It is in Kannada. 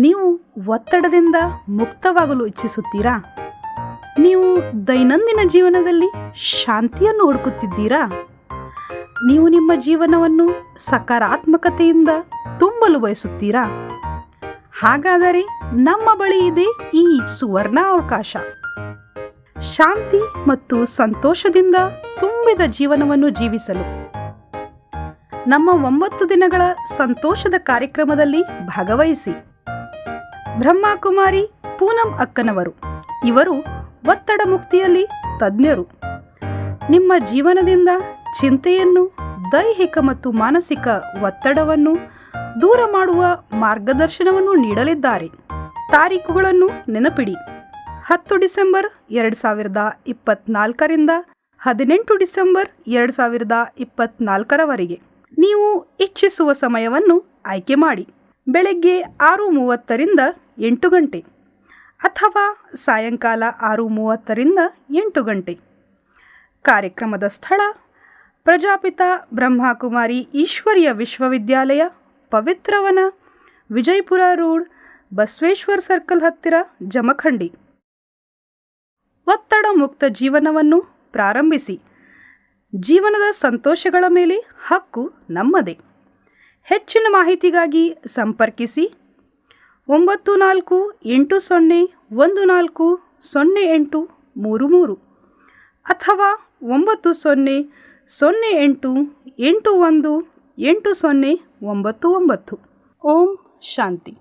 ನೀವು ಒತ್ತಡದಿಂದ ಮುಕ್ತವಾಗಲು ಇಚ್ಛಿಸುತ್ತೀರಾ? ನೀವು ದೈನಂದಿನ ಜೀವನದಲ್ಲಿ ಶಾಂತಿಯನ್ನು ಹುಡುಕುತ್ತಿದ್ದೀರಾ? ನೀವು ನಿಮ್ಮ ಜೀವನವನ್ನು ಸಕಾರಾತ್ಮಕತೆಯಿಂದ ತುಂಬಲು ಬಯಸುತ್ತೀರಾ? ಹಾಗಾದರೆ ನಮ್ಮ ಬಳಿ ಇದೆ ಈ ಸುವರ್ಣ ಅವಕಾಶ. ಶಾಂತಿ ಮತ್ತು ಸಂತೋಷದಿಂದ ತುಂಬಿದ ಜೀವನವನ್ನು ಜೀವಿಸಲು. ನಮ್ಮ ಒಂಬತ್ತು ದಿನಗಳ ಸಂತೋಷದ ಕಾರ್ಯಕ್ರಮದಲ್ಲಿ ಭಾಗವಹಿಸಿ. ಬ್ರಹ್ಮಕುಮಾರಿ ಪೂನಂ ಅಕ್ಕನವರು. ಇವರು ಒತ್ತಡ ಮುಕ್ತಿಯಲ್ಲಿ ತಜ್ಞರು. ನಿಮ್ಮ ಜೀವನದಿಂದ ಚಿಂತೆಯನ್ನು, ದೈಹಿಕ ಮತ್ತು ಮಾನಸಿಕ ಒತ್ತಡವನ್ನು ದೂರ ಮಾಡುವ ಮಾರ್ಗದರ್ಶನವನ್ನು ನೀಡಲಿದ್ದಾರೆ. ತಾರೀಖುಗಳನ್ನು ನೆನಪಿಡಿ. ಹತ್ತು ಡಿಸೆಂಬರ್ ಎರಡು ಸಾವಿರದ ಇಪ್ಪತ್ನಾಲ್ಕರಿಂದ ಹದಿನೆಂಟು ಡಿಸೆಂಬರ್ ಎರಡು ಸಾವಿರದ ಇಪ್ಪತ್ನಾಲ್ಕರವರೆಗೆ ನೀವು ಇಚ್ಛಿಸುವ ಸಮಯವನ್ನು ಆಯ್ಕೆ ಮಾಡಿ. ಬೆಳಗ್ಗೆ ಆರು ಮೂವತ್ತರಿಂದ ಎಂಟು ಗಂಟೆ ಅಥವಾ ಸಾಯಂಕಾಲ ಆರು ಮೂವತ್ತರಿಂದ ಎಂಟು ಗಂಟೆ. ಕಾರ್ಯಕ್ರಮದ ಸ್ಥಳ ಪ್ರಜಾಪಿತ ಬ್ರಹ್ಮಕುಮಾರಿ ಈಶ್ವರ್ಯ ವಿಶ್ವವಿದ್ಯಾಲಯ, ಪವಿತ್ರವನ, ವಿಜಯಪುರ ರೋಡ್, ಬಸವೇಶ್ವರ್ ಸರ್ಕಲ್ ಹತ್ತಿರ, ಜಮಖಂಡಿ. ಒತ್ತಡ ಮುಕ್ತ ಜೀವನವನ್ನು ಪ್ರಾರಂಭಿಸಿ. ಜೀವನದ ಸಂತೋಷಗಳ ಮೇಲೆ ಹಕ್ಕು ನಮ್ಮದೇ. ಹೆಚ್ಚಿನ ಮಾಹಿತಿಗಾಗಿ ಸಂಪರ್ಕಿಸಿ. ಒಂಬತ್ತು ನಾಲ್ಕು ಎಂಟು ಸೊನ್ನೆ ಒಂದು ನಾಲ್ಕು ಸೊನ್ನೆ ಎಂಟು ಮೂರು ಮೂರು. ಅಥವಾ ಒಂಬತ್ತು ಸೊನ್ನೆ ಸೊನ್ನೆ ಎಂಟು ಎಂಟು ಒಂದು ಎಂಟು ಸೊನ್ನೆ ಒಂಬತ್ತು ಒಂಬತ್ತು. ಓಂ ಶಾಂತಿ.